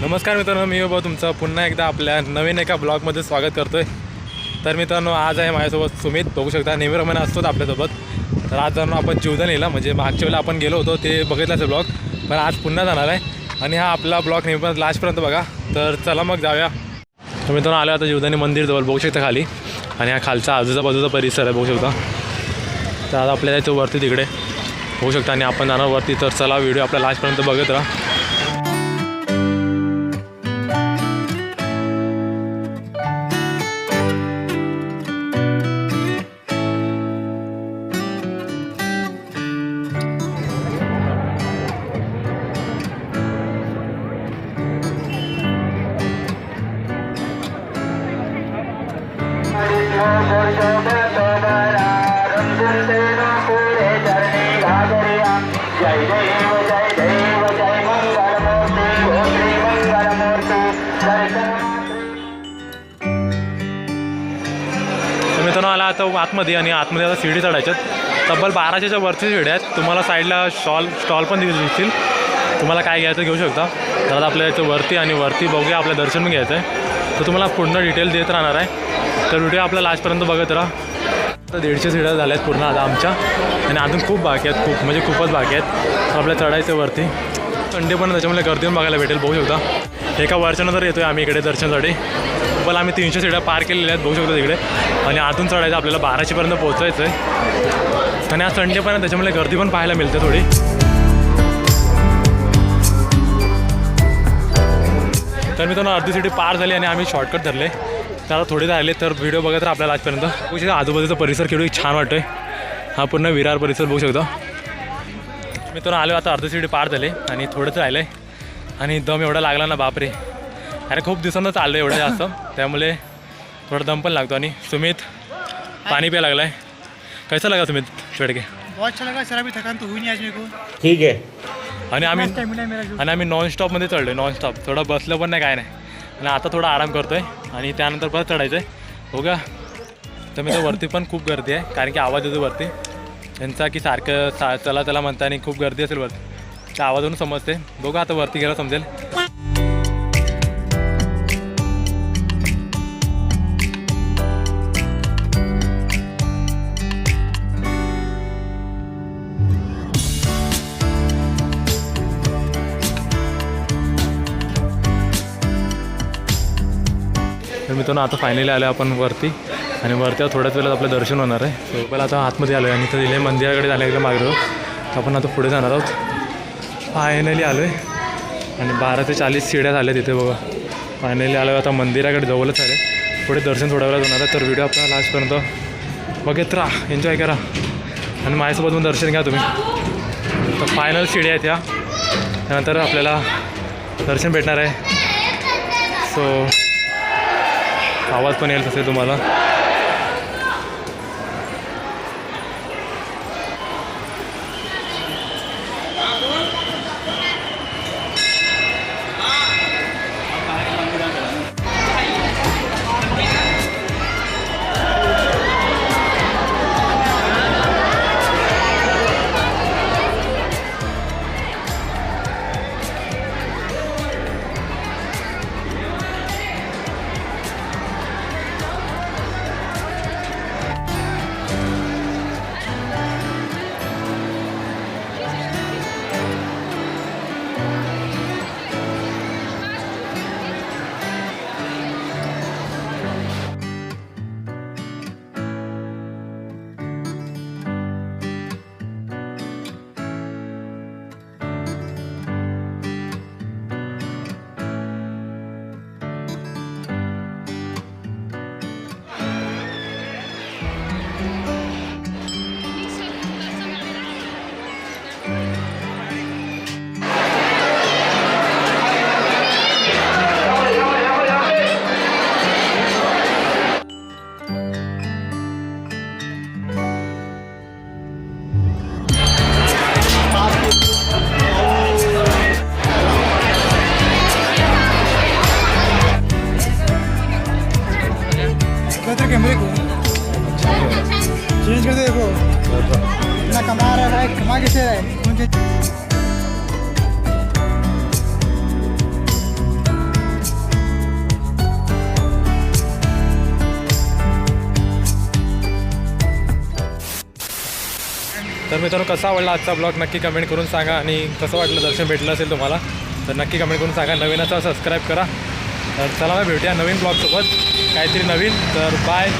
नमस्कार मित्रांनो मी बाबा तुमचं पुन्हा एकदा आपल्या नवीन एका ब्लॉगमध्ये स्वागत करतोय. तर मित्रांनो आज आहे माझ्यासोबत सुमित. बघू शकता नेहमीप्रमाणे असतोच आपल्यासोबत. तर आज जाणून आपण जीवदानीला म्हणजे मागच्या वेळेला आपण गेलो होतो ते बघितलं ब्लॉग. पण आज पुन्हा जाणार आहे. आणि हा आपला ब्लॉग नेहमी लास्टपर्यंत बघा. तर चला मग जाऊया. तर मित्रांनो आलो आता जीवदानी मंदिर जवळ बघू शकता खाली. आणि हा खालचा आजूचा बाजूचा परिसर आहे बघू शकता. तर आज आपल्याला तो वरती तिकडे होऊ शकता. आणि आपण जाणार वरती. तर चला व्हिडिओ आपल्या लास्टपर्यंत बघत राहा. मित्रांनो आला आता आतमध्ये आणि आतमध्ये आता शिडी चढायच्यात. तब्बल बाराशेच्या वरची शिड्या आहेत. तुम्हाला साईडला स्टॉल स्टॉल पण दिसतील. तुम्हाला काय घ्यायचं घेऊ शकता. तर आता आपल्या याचं वरती आणि वरती बघूया आपलं दर्शन घ्यायचं आहे तर तुम्हाला पूर्ण डिटेल देत राहणार आहे. तर व्हिडिओ आपल्या लास्टपर्यंत बघत राहा. आता दीडशे सीडा झाल्या आहेत पूर्ण आता आमच्या. आणि अजून खूप बाकी आहेत खूप म्हणजे खूपच बाकी आहेत. आपल्या चढायचं वरती. संडे पण त्याच्यामुळे गर्दी पण बघायला भेटेल बघू शकता. एका वर्षानंतर येतो आहे आम्ही इकडे दर्शनासाठी. पण आम्ही तीनशे सीड्या पार केलेल्या आहेत बघू शकतो तिकडे. आणि आतून चढायचं आपल्याला बाराशेपर्यंत पोहोचायचं आहे. आणि आज संडे पण आहे, त्याच्यामुळे गर्दी पण पाहायला मिळते थोडी. तर मी त्यांना अर्धी सिटी पार झाली आणि आम्ही शॉर्टकट धरले. आता थोडे राहिले तर व्हिडिओ बघत राहा आपल्याला आजपर्यंत. बघू शकता आजूबाजूचा परिसर केवढी छान वाटतोय. हा पूर्ण विरार परिसर बघू शकता. मी तर आलो आता अर्धी सिटी पार झाले आणि थोडंच राहिलं आहे आणि दम एवढा लागला ना बापरे. अरे खूप दिवसांना चाललं एवढं जास्त. त्यामुळे थोडा दम पण लागतो. आणि सुमित पाणी प्यायला लागला आहे कैसा लगा सुमित चढके बहुत अच्छा लगा सर अभी थकान तो हुई नहीं आज मेरे को। ठीक है आणि आम्ही आणि आम्ही नॉनस्टॉपमध्ये चढलो नॉनस्टॉप थोडं बसलं पण नाही काय नाही. आणि आता थोडा आराम करतो आहे आणि त्यानंतर परत चढायचं आहे हो का तर मी तर वरती पण खूप गर्दी आहे कारण की आवाज येतो वरती. त्यांचा की सारखं सा चला चला म्हणता आणि खूप गर्दी असेल वरती. त्या आवाजावरून समजते बघा आता वरती गेला समजेल. तर मित्रांनो आता फायनली आलो आपण वरती. आणि वरती थोड्याच वेळात आपलं दर्शन होणार आहे. सो पहिला आता आतमध्ये आलो आहे आणि इथं दिले मंदिराकडे जाण्याकडे मागलो आपण आता पुढे जाणार आहोत. फायनली आलो आहे आणि बारा ते चाळीस शिड्या झाल्या तिथे बघा. फायनली आलो आता मंदिराकडे जवळच आले पुढे दर्शन थोड्या वेळात होणार आहे. तर व्हिडिओ आपला लास्टपर्यंत बघत राहा. एन्जॉय करा. आणि माझ्यासोबत पण दर्शन घ्या तुम्ही. तर फायनल शिड्या आहेत या त्यानंतर आपल्याला दर्शन भेटणार आहे. सो आवाज पण येईल तसे तुम्हाला. Bye. चीज को देखो। तर मित्रांनो कसा आवडला आजचा ब्लॉग नक्की कमेंट करून सांगा आणि कसं वाटलं दर्शन भेटलं असेल तुम्हाला तर नक्की कमेंट करून सांगा. नवीन असा सबस्क्राईब करा. तर चला भेटूया नवीन ब्लॉगसोबत काहीतरी नवीन. तर बाय